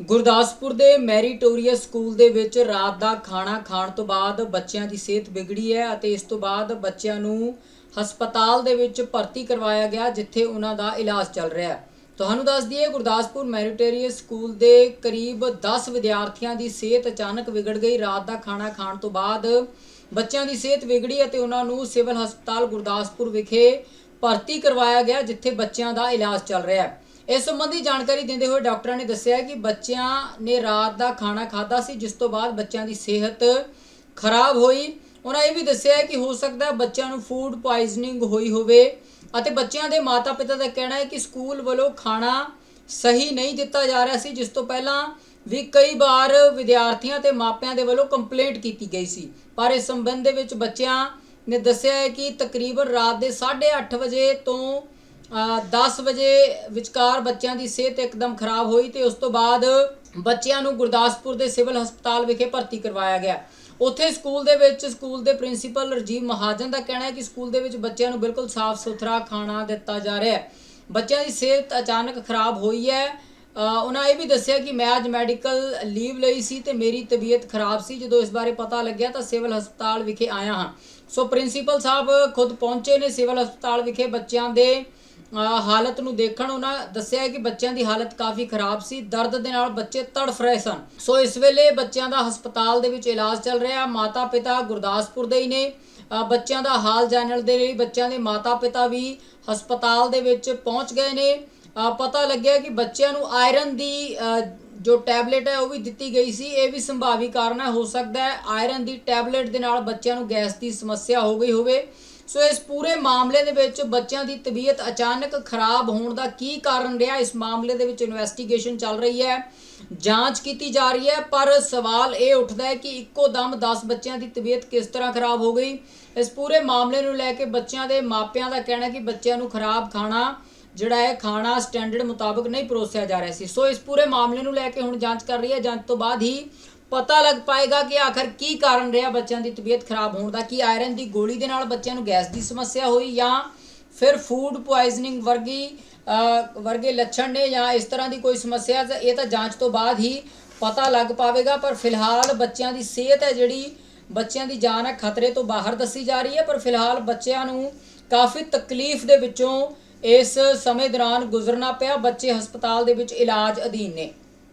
ਗੁਰਦਾਸਪੁਰ ਦੇ meritorious school ਦੇ ਵਿੱਚ ਰਾਤ ਦਾ ਖਾਣਾ ਖਾਣ ਤੋਂ ਬਾਅਦ ਬੱਚਿਆਂ ਦੀ ਸਿਹਤ ਵਿਗੜੀ ਹੈ ਅਤੇ ਇਸ ਤੋਂ ਬਾਅਦ ਬੱਚਿਆਂ ਨੂੰ ਹਸਪਤਾਲ ਦੇ ਵਿੱਚ ਭਰਤੀ ਕਰਵਾਇਆ ਗਿਆ, ਜਿੱਥੇ ਉਹਨਾਂ ਦਾ ਇਲਾਜ ਚੱਲ ਰਿਹਾ ਹੈ। ਤੁਹਾਨੂੰ ਦੱਸ ਦਈਏ, ਗੁਰਦਾਸਪੁਰ ਮੈਰੀਟੋਰੀਅਸ ਸਕੂਲ ਦੇ ਕਰੀਬ 10 ਵਿਦਿਆਰਥੀਆਂ ਦੀ ਸਿਹਤ ਅਚਾਨਕ ਵਿਗੜ ਗਈ। ਰਾਤ ਦਾ ਖਾਣਾ ਖਾਣ ਤੋਂ ਬਾਅਦ ਬੱਚਿਆਂ ਦੀ ਸਿਹਤ ਵਿਗੜੀ ਅਤੇ ਉਹਨਾਂ ਨੂੰ ਸਿਵਲ ਹਸਪਤਾਲ ਗੁਰਦਾਸਪੁਰ ਵਿਖੇ ਭਰਤੀ ਕਰਵਾਇਆ ਗਿਆ, ਜਿੱਥੇ ਬੱਚਿਆਂ ਦਾ ਇਲਾਜ ਚੱਲ ਰਿਹਾ ਹੈ। ਇਸ ਸੰਬੰਧੀ ਜਾਣਕਾਰੀ ਦਿੰਦੇ ਹੋਏ ਡਾਕਟਰਾਂ ਨੇ ਦੱਸਿਆ ਕਿ ਬੱਚਿਆਂ ਨੇ ਰਾਤ ਦਾ ਖਾਣਾ ਖਾਧਾ ਸੀ, ਜਿਸ ਤੋਂ ਬਾਅਦ ਬੱਚਿਆਂ ਦੀ ਸਿਹਤ ਖਰਾਬ ਹੋਈ। ਉਹਨਾਂ ਇਹ ਵੀ ਦੱਸਿਆ ਕਿ ਹੋ ਸਕਦਾ ਬੱਚਿਆਂ ਨੂੰ ਫੂਡ ਪੋਇਜ਼ਨਿੰਗ ਹੋਈ ਹੋਵੇ ਅਤੇ ਬੱਚਿਆਂ ਦੇ ਮਾਤਾ-ਪਿਤਾ ਦਾ ਕਹਿਣਾ ਹੈ ਕਿ ਸਕੂਲ ਵੱਲੋਂ ਖਾਣਾ ਸਹੀ ਨਹੀਂ ਦਿੱਤਾ ਜਾ ਰਿਹਾ ਸੀ, ਜਿਸ ਤੋਂ ਪਹਿਲਾਂ ਵੀ ਕਈ ਵਾਰ ਵਿਦਿਆਰਥੀਆਂ ਤੇ ਮਾਪਿਆਂ ਦੇ ਵੱਲੋਂ ਕੰਪਲੇਂਟ ਕੀਤੀ ਗਈ ਸੀ। ਪਰ ਇਸ ਸੰਬੰਧ ਦੇ ਵਿੱਚ ਬੱਚਿਆਂ ਨੇ ਦੱਸਿਆ ਹੈ ਕਿ ਤਕਰੀਬਨ ਰਾਤ ਦੇ 8:30 ਵਜੇ ਤੋਂ 10 ਵਜੇ ਵਿਚਕਾਰ ਬੱਚਿਆਂ ਦੀ ਸਿਹਤ ਇੱਕਦਮ ਖਰਾਬ ਹੋਈ ਤੇ ਉਸ ਤੋਂ ਬਾਅਦ ਬੱਚਿਆਂ ਨੂੰ ਗੁਰਦਾਸਪੁਰ ਦੇ ਸਿਵਲ ਹਸਪਤਾਲ ਵਿਖੇ ਭਰਤੀ ਕਰਵਾਇਆ ਗਿਆ। ਉੱਥੇ ਸਕੂਲ ਦੇ ਵਿੱਚ ਸਕੂਲ ਦੇ ਪ੍ਰਿੰਸੀਪਲ ਰਜੀਵ ਮਹਾਜਨ ਦਾ ਕਹਿਣਾ ਹੈ ਕਿ ਸਕੂਲ ਦੇ ਵਿੱਚ ਬੱਚਿਆਂ ਨੂੰ ਬਿਲਕੁਲ ਸਾਫ਼ ਸੁਥਰਾ ਖਾਣਾ ਦਿੱਤਾ ਜਾ ਰਿਹਾ ਹੈ। ਬੱਚਿਆਂ ਦੀ ਸਿਹਤ ਅਚਾਨਕ ਖਰਾਬ ਹੋਈ ਹੈ। ਉਹਨਾਂ ਇਹ ਵੀ ਦੱਸਿਆ ਕਿ ਮੈਂ ਅੱਜ ਮੈਡੀਕਲ ਲੀਵ ਲਈ ਸੀ ਤੇ ਮੇਰੀ ਤਬੀਅਤ ਖਰਾਬ ਸੀ। ਜਦੋਂ ਇਸ ਬਾਰੇ ਪਤਾ ਲੱਗਿਆ ਤਾਂ ਸਿਵਲ ਹਸਪਤਾਲ ਵਿਖੇ ਆਇਆ ਹਾਂ। ਸੋ ਪ੍ਰਿੰਸੀਪਲ ਸਾਹਿਬ ਖੁਦ ਪਹੁੰਚੇ ਨੇ ਸਿਵਲ ਹਸਪਤਾਲ ਵਿਖੇ ਬੱਚਿਆਂ ਦੇ ਹਾਲਤ ਨੂੰ ਦੇਖਣ ਉਹਨਾਂ ਦੱਸਿਆ ਕਿ ਬੱਚਿਆਂ ਦੀ ਹਾਲਤ ਕਾਫੀ ਖਰਾਬ ਸੀ। ਦਰਦ ਦੇ ਨਾਲ ਬੱਚੇ ਤੜਫ ਰਹੇ ਸਨ। ਸੋ ਇਸ ਵੇਲੇ ਬੱਚਿਆਂ ਦਾ ਹਸਪਤਾਲ ਦੇ ਵਿੱਚ ਇਲਾਜ ਚੱਲ ਰਿਹਾ। ਮਾਤਾ ਪਿਤਾ ਗੁਰਦਾਸਪੁਰ ਦੇ ਹੀ ਨੇ। ਬੱਚਿਆਂ ਦਾ ਹਾਲ ਜਾਣਨ ਦੇ ਲਈ ਬੱਚਿਆਂ ਦੇ ਮਾਤਾ ਪਿਤਾ ਵੀ ਹਸਪਤਾਲ ਦੇ ਵਿੱਚ ਪਹੁੰਚ ਗਏ ਨੇ। ਪਤਾ ਲੱਗਿਆ ਕਿ ਬੱਚਿਆਂ ਨੂੰ ਆਇਰਨ ਦੀ ਜੋ ਟੈਬਲੇਟ ਹੈ, ਉਹ ਵੀ ਦਿੱਤੀ ਗਈ ਸੀ। ਇਹ ਵੀ ਸੰਭਾਵੀ ਕਾਰਨ ਹੈ। ਹੋ ਸਕਦਾ ਹੈ ਆਇਰਨ ਦੀ ਟੈਬਲੇਟ ਦੇ ਨਾਲ ਬੱਚਿਆਂ ਨੂੰ ਗੈਸ ਦੀ ਸਮੱਸਿਆ ਹੋ ਗਈ ਹੋਵੇ। ਸੋ ਇਸ ਪੂਰੇ ਮਾਮਲੇ ਦੇ ਵਿੱਚ ਬੱਚਿਆਂ ਦੀ ਤਬੀਅਤ ਅਚਾਨਕ ਖਰਾਬ ਹੋਣ ਦਾ ਕੀ ਕਾਰਨ ਰਿਹਾ, ਇਸ ਮਾਮਲੇ ਦੇ ਵਿੱਚ ਇਨਵੈਸਟੀਗੇਸ਼ਨ ਚੱਲ ਰਹੀ ਹੈ, ਜਾਂਚ ਕੀਤੀ ਜਾ ਰਹੀ ਹੈ, ਪਰ ਸਵਾਲ ਇਹ ਉੱਠਦਾ ਹੈ ਕਿ ਇੱਕੋ ਦਮ 10 ਬੱਚਿਆਂ ਦੀ ਤਬੀਅਤ ਕਿਸ ਤਰ੍ਹਾਂ ਖਰਾਬ ਹੋ ਗਈ। ਇਸ ਪੂਰੇ ਮਾਮਲੇ ਨੂੰ ਲੈ ਕੇ ਬੱਚਿਆਂ ਦੇ ਮਾਪਿਆਂ ਦਾ ਕਹਿਣਾ ਹੈ ਕਿ ਬੱਚਿਆਂ ਨੂੰ ਖਰਾਬ ਖਾਣਾ, ਜਿਹੜਾ ਹੈ ਖਾਣਾ ਸਟੈਂਡਰਡ ਮੁਤਾਬਕ ਨਹੀਂ ਪਰੋਸਿਆ ਜਾ ਰਿਹਾ ਸੀ। ਸੋ ਇਸ ਪੂਰੇ ਮਾਮਲੇ ਨੂੰ ਲੈ ਕੇ ਹੁਣ ਜਾਂਚ ਕਰ ਰਹੀ ਹੈ, ਜਾਂਚ ਤੋਂ ਬਾਅਦ ਹੀ ਪਤਾ ਲੱਗ ਪਾਏਗਾ ਕਿ ਆਖਰ ਕੀ ਕਾਰਨ ਰਿਹਾ ਬੱਚਿਆਂ ਦੀ ਤਬੀਅਤ ਖਰਾਬ ਹੋਣ ਦਾ, ਕੀ ਆਇਰਨ ਦੀ ਗੋਲੀ ਦੇ ਨਾਲ ਬੱਚਿਆਂ ਨੂੰ ਗੈਸ ਦੀ ਸਮੱਸਿਆ ਹੋਈ ਜਾਂ ਫਿਰ ਫੂਡ ਪੁਆਇਜ਼ਨਿੰਗ ਵਰਗੀ ਵਰਗੇ ਲੱਛਣ ਨੇ ਜਾਂ ਇਸ ਤਰ੍ਹਾਂ ਦੀ ਕੋਈ ਸਮੱਸਿਆ ਇਹ ਤਾਂ ਜਾਂਚ ਤੋਂ ਬਾਅਦ ਹੀ ਪਤਾ ਲੱਗ ਪਾਵੇਗਾ। ਪਰ ਫਿਲਹਾਲ ਬੱਚਿਆਂ ਦੀ ਸਿਹਤ ਹੈ ਜਿਹੜੀ, ਬੱਚਿਆਂ ਦੀ ਜਾਨ ਹੈ, ਖਤਰੇ ਤੋਂ ਬਾਹਰ ਦੱਸੀ ਜਾ ਰਹੀ ਹੈ, ਪਰ ਫਿਲਹਾਲ ਬੱਚਿਆਂ ਨੂੰ ਕਾਫੀ ਤਕਲੀਫ ਦੇ ਵਿੱਚੋਂ ਇਸ ਸਮੇਂ ਦੌਰਾਨ ਗੁਜ਼ਰਨਾ ਪਿਆ। ਬੱਚੇ ਹਸਪਤਾਲ ਦੇ ਵਿੱਚ ਇਲਾਜ ਅਧੀਨ ਨੇ।